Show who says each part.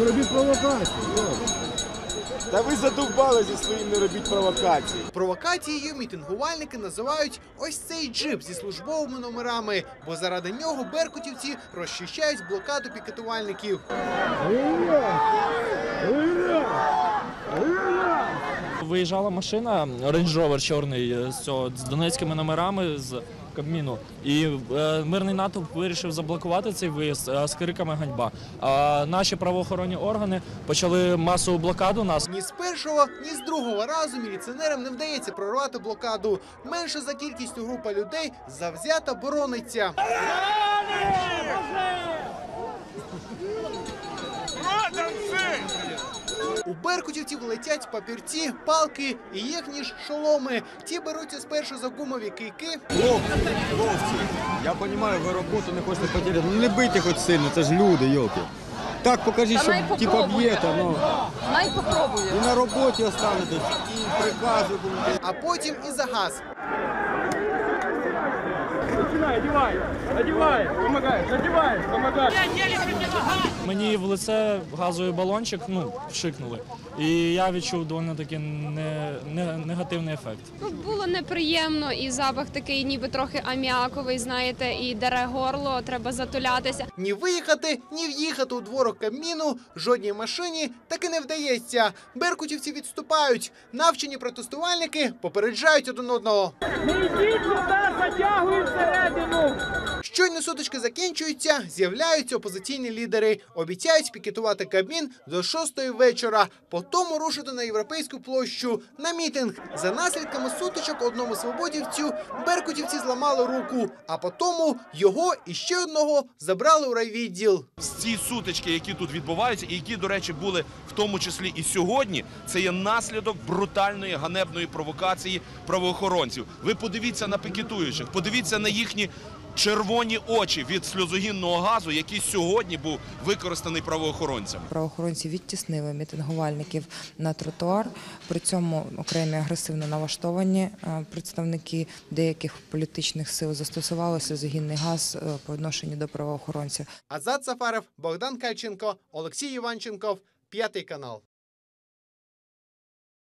Speaker 1: Не робіть провокації.
Speaker 2: Та ви задовбали зі своїм не робіть провокації.
Speaker 3: Провокацією мітингувальники називають ось цей джип зі службовими номерами, бо заради нього беркутівці розчищають блокаду пікетувальників.
Speaker 4: Виїжджала машина Range Rover чорний з цього з донецькими номерами з Кабміну. І е, мирний натовп вирішив заблокувати цей виїзд е, з криками ганьба. А наші правоохоронні органи почали масову блокаду нас.
Speaker 3: Ні з першого, ні з другого разу міліціонерам не вдається прорвати блокаду. Менше за кількістю група людей завзято борониться. У беркутівців летять папірці, палки і їхні ж шоломи. Ті беруться спершу за гумові кийки,
Speaker 2: Хлопці, хлопці, я розумію, ви роботу не хочете потеряти. Ну не бийте хоч сильно, це ж люди, йолки. Так покажіть, що типа
Speaker 5: попробуємо.
Speaker 2: б'єте, ну.
Speaker 5: Най попробує.
Speaker 2: І на роботі останетесь, і прикази будете.
Speaker 3: а потім і за газ.
Speaker 4: Мені в лице газовий балончик ну, вшикнули. І я відчув доволі таки не, не, негативний ефект.
Speaker 6: Ну, було неприємно, і запах такий, ніби трохи аміаковий, знаєте, і дере горло, треба затулятися.
Speaker 3: Ні виїхати, ні в'їхати у дворок Кабміну жодній машині таки не вдається. Беркутівці відступають. Навчені протестувальники попереджають один одного. Щойно сутички закінчуються, з'являються опозиційні лідери. Обіцяють пікетувати Кабмін до шостої вечора, потім рушити на європейську площу на мітинг. За наслідками сутичок одному свободівцю беркутівці зламали руку, а потім його і ще одного забрали у райвідділ.
Speaker 7: ці сутички, які тут відбуваються, і які, до речі, були в тому числі і сьогодні, це є наслідок брутальної ганебної провокації правоохоронців. Ви подивіться на пікетуючих, подивіться на їхні червоні очі від сльозогінного газу, який сьогодні був використаний правоохоронцями.
Speaker 8: Правоохоронці відтіснили мітингувальників на тротуар. При цьому окремі агресивно налаштовані е, представники деяких політичних сил застосували сльозогінний газ е, по відношенню до правоохоронців.
Speaker 3: Азат Сафаров, Богдан Кальченко, Олексій Іванченков, п'ятий канал.